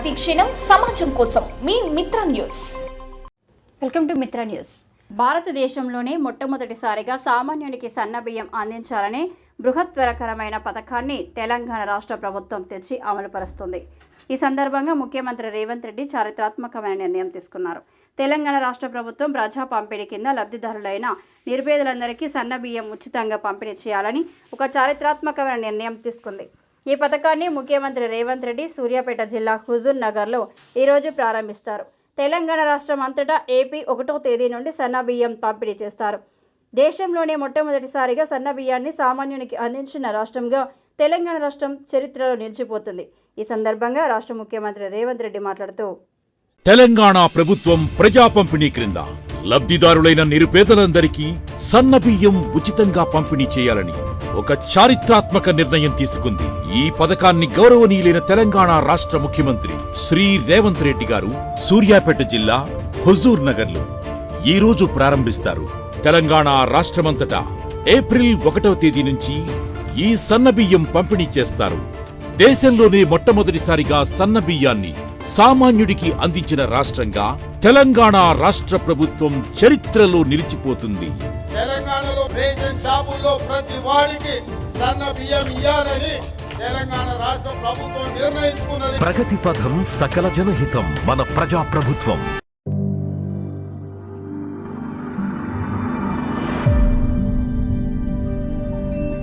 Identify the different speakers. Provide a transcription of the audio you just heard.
Speaker 1: ప్రతిక్షణం సమాజం కోసం మీ Mitra news.
Speaker 2: Welcome to Mitra news.
Speaker 3: భారతదేశంలోనే మొట్టమొదటిసారిగా సామాన్యునికి సన్నబియ్యం అందించాలనే బృహత్వరకరమైన పథకాన్ని తెలంగాణ రాష్ట్ర ప్రభుత్వం తెచ్చి అమలుపరుస్తుంది. ఈ సందర్భంగా ముఖ్యమంత్రి రేవంత్ రెడ్డి చారిత్రాత్మకమైన నిర్ణయం తీసుకున్నారు. తెలంగాణ రాష్ట్ర ప్రభుత్వం ప్రజా పంపిణీ కింద లబ్ధిదారులైన నిరుపేదలందరికీ సన్నబియ్యం ఉచితంగా పంపిణీ చేయాలని ఒక చారిత్రాత్మకమైన నిర్ణయం తీసుకుంది. ఈ పథకాన్ని ముఖ్యమంత్రి రేవంత్ రెడ్డి సూర్యాపేట జిల్లా హుజూర్ నగర్లో ఈరోజు ప్రారంభిస్తారు. తెలంగాణ రాష్ట్రం అంతటా ఏపీ ఒకటో తేదీ నుండి సన్నబియ్యం పంపిణీ చేస్తారు. దేశంలోనే మొట్టమొదటిసారిగా సన్నబియ్యాన్ని సామాన్యునికి అందించిన రాష్ట్రంగా తెలంగాణ రాష్ట్రం చరిత్రలో నిలిచిపోతుంది. ఈ సందర్భంగా రాష్ట్ర ముఖ్యమంత్రి రేవంత్ రెడ్డి మాట్లాడుతూ
Speaker 4: తెలంగాణ ప్రభుత్వం ప్రజా పంపిణీ క్రింద లబ్ధిదారులైన నిరుపేదలందరికీ సన్నబియ్యం ఉచితంగా పంపిణీ చేయాలని ఒక చారిత్రాత్మక నిర్ణయం తీసుకుంది. ఈ పథకాన్ని గౌరవనీయులైన తెలంగాణ రాష్ట్ర ముఖ్యమంత్రి శ్రీ రేవంత్ రెడ్డి గారు సూర్యాపేట జిల్లా హుజూర్ నగర్లో ఈ రోజు ప్రారంభిస్తారు. తెలంగాణ రాష్ట్రమంతటా ఏప్రిల్ ఒకటవ తేదీ నుంచి ఈ సన్నబియ్యం పంపిణీ చేస్తారు. దేశంలోనే మొట్టమొదటిసారిగా సన్నబియ్యాన్ని సామాన్యుడికి అందించిన రాష్ట్రంగా తెలంగాణ రాష్ట్ర ప్రభుత్వం చరిత్రలో నిలిచిపోతుంది.
Speaker 5: రేషన్ షాపుల్లో ప్రతి వాడికి సన్న బియ్యం ఇయ్యాలని తెలంగాణ రాష్ట్ర ప్రభుత్వం నిర్ణయించుకున్నది.
Speaker 6: ప్రగతి పథం సకల జనహితం మన ప్రజా ప్రభుత్వం